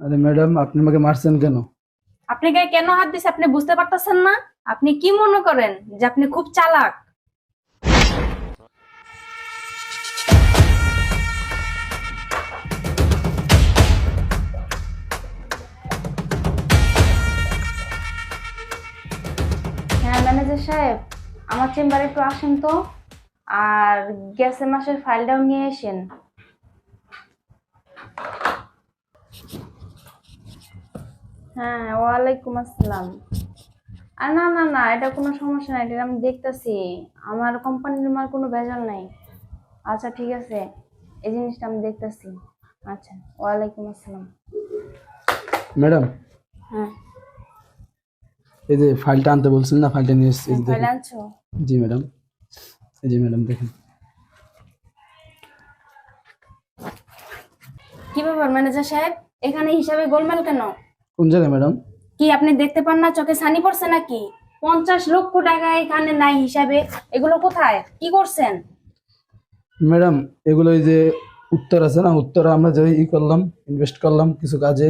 আরে ম্যাডাম আপনি আমাকে মারছেন কেন? আপনি গায়ে কেন হাত দিছে আপনি বুঝতে পারতেছেন না? আপনি কি মনে করেন যে আপনি খুব চালাক? হ্যাঁ ম্যানেজার সাহেব আমার চেম্বারে একটু আসেন তো। আর গ্যাসের মাসের ফাইলটাও নিয়ে আসেন। হ্যাঁ ওয়ালাইকুম আসসালাম। আর না না না এটা কোনো সমস্যা নাই এটা আমি দেখতেছি। আমার কোম্পানির মাল কোনো ভেজাল নাই। আচ্ছা ঠিক আছে এই জিনিসটা আমি দেখতেছি। আচ্ছা ওয়ালাইকুম আসসালাম। ম্যাডাম? হ্যাঁ। এই যে ফাইলটা আনতে বলছেন না ফাইলটা নিয়ে এসেছি এই ফাইল আনছো? জি ম্যাডাম। এই যে ম্যাডাম দেখেন। কি ব্যাপার ম্যানেজার সাহেব? এখানে হিসাবে গোলমাল কেন? কোন জায়গায় ম্যাডাম কি আপনি দেখতে পান না চোখে সানি পড়ছে নাকি? পঞ্চাশ লক্ষ টাকা এখানে নাই হিসাবে। এগুলো কোথায়? কি করছেন? ম্যাডাম এগুলো এই যে উত্তর আছে না? উত্তর আমরা যে ই করলাম ইনভেস্ট করলাম কিছু কাজে।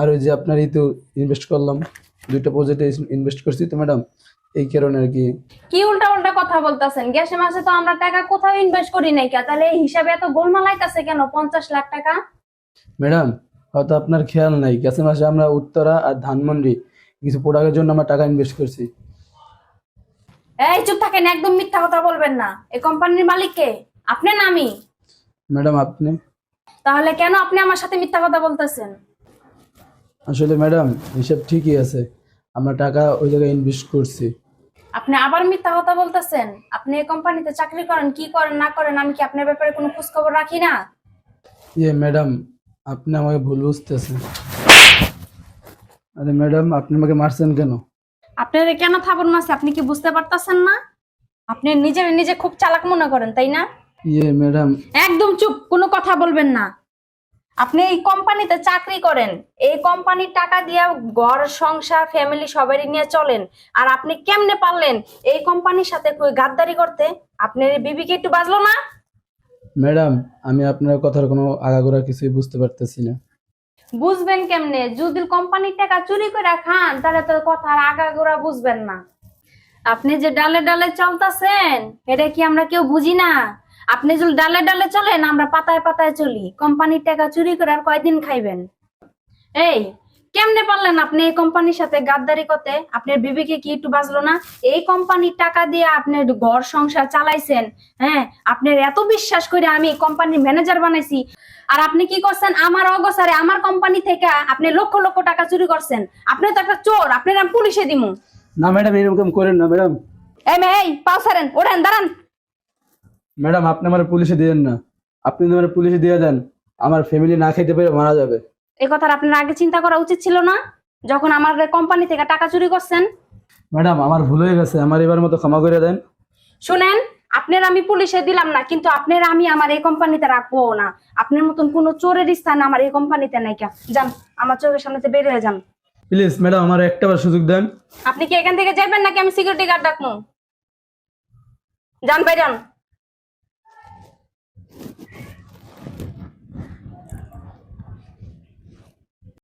আর ওই যে আপনার এই তো ইনভেস্ট করলাম দুইটা প্রজেক্টে ইনভেস্ট করছি তো ম্যাডাম এই কারণে আর কি। কি উল্টা উল্টা কথা বলতেছেন? গ্যাসে মাসে তো আমরা টাকা কোথাও ইনভেস্ট করি নাই তাহলে এই হিসাবে এত গোলমাল আইতাছে কেন? পঞ্চাশ লাখ টাকা? ম্যাডাম হয়তো আপনার খেয়াল নাই। গেছে মাসে আমরা উত্তরা আর ধানমন্ডি কিছু প্রোডাক্টের জন্য আমরা টাকা ইনভেস্ট করছি। এই চুপ থাকেন একদম মিথ্যা কথা বলবেন না। এই কোম্পানির মালিক কে? আপনি না আমি? ম্যাডাম আপনি? তাহলে কেন আপনি আমার সাথে মিথ্যা কথা বলতেছেন? আসলে ম্যাডাম হিসাব ঠিকই আছে। আমরা টাকা ওই জায়গায় ইনভেস্ট করছি। আপনি আবার মিথ্যা কথা বলতেছেন? আপনি এই কোম্পানিতে চাকরি করেন কি করেন না করেন আমি কি আপনার ব্যাপারে কোনো খোঁজ খবর রাখি না? ইয়ে ম্যাডাম আপনি আমাকে ভুল বুঝতেছেন। আরে ম্যাডাম আপনি আমাকে মারছেন কেন? আপনার কেন থাবর মাসে আপনি কি বুঝতে পারতেছেন না? আপনি নিজে নিজে খুব চালাক মনে করেন তাই না? ইয়ে ম্যাডাম। একদম চুপ কোনো কথা বলবেন না। আপনি এই কোম্পানিতে চাকরি করেন এই কোম্পানির টাকা দিয়ে ঘর সংসার ফ্যামিলি সবারই নিয়ে চলেন। আর আপনি কেমনে পারলেন এই কোম্পানির সাথে কই গাদ্দারি করতে? আপনার বিবিকে একটু বাজলো না? ম্যাডাম, আমি আপনার কথার কোনো আগাগোড়া কিছুই বুঝতে পারতেছি না। বুঝবেন কেমনে? যদি কোম্পানির টাকা চুরি করে খান, তাহলে তো কথার আগাগোড়া বুঝবেন না। আপনি যে ডালে ডালে চলতেছেন, এটা কি আমরা কেউ বুঝি না? আপনি যদি ডালে ডালে চলেন, আমরা পাতায় পাতায় চলি। কোম্পানির টাকা চুরি করে আর কয়দিন খাইবেন? এই কেমনে পারলেন আপনি এই কোম্পানির সাথে গাদ্দারি করতে? আপনার বিবেকে কি একটু বাজলো না? এই কোম্পানির টাকা দিয়ে আপনি ঘর সংসার চালাইছেন হ্যাঁ? আপনার এত বিশ্বাস করে আমি কোম্পানির ম্যানেজার বানাইছি। আর আপনি কি করছেন? আমার অগোসারে আমার কোম্পানি থেকে আপনি লক্ষ লক্ষ টাকা চুরি করছেন। আপনি তো একটা চোর আপনার আমি পুলিশে দিমু। না ম্যাডাম এরকম করেন না ম্যাডাম? এই মে এই পাও সারেন ওঠেন দাঁড়ান। ম্যাডাম আপনি আমার পুলিশে দিয়েন না। আপনি আমার পুলিশে দিয়ে দেন আমার ফ্যামিলি না খেতে পেরে মারা যাবে। এই কথাটা আপনার আগে চিন্তা করা উচিত ছিল না? যখন আমার কোম্পানি থেকে টাকা চুরি করছেন? ম্যাডাম আমার ভুল হয়ে গেছে। আমার এবার মতো ক্ষমা করে দেন। শুনেন আপনার আমি পুলিশে দিলাম না কিন্তু আপনার আমি আমার এই কোম্পানিতে রাখব না। আপনার মতন কোনো চোরের স্থান আমার এই কোম্পানিতে নাই কা যান আমার চোখের সামনেতে বের হয়ে যান। প্লিজ ম্যাডাম আমার একটাবার সুযোগ দেন। আপনি কি এখান থেকে যাবেন নাকি আমি সিকিউরিটি গার্ড ডাকবো? যান ভাই যান।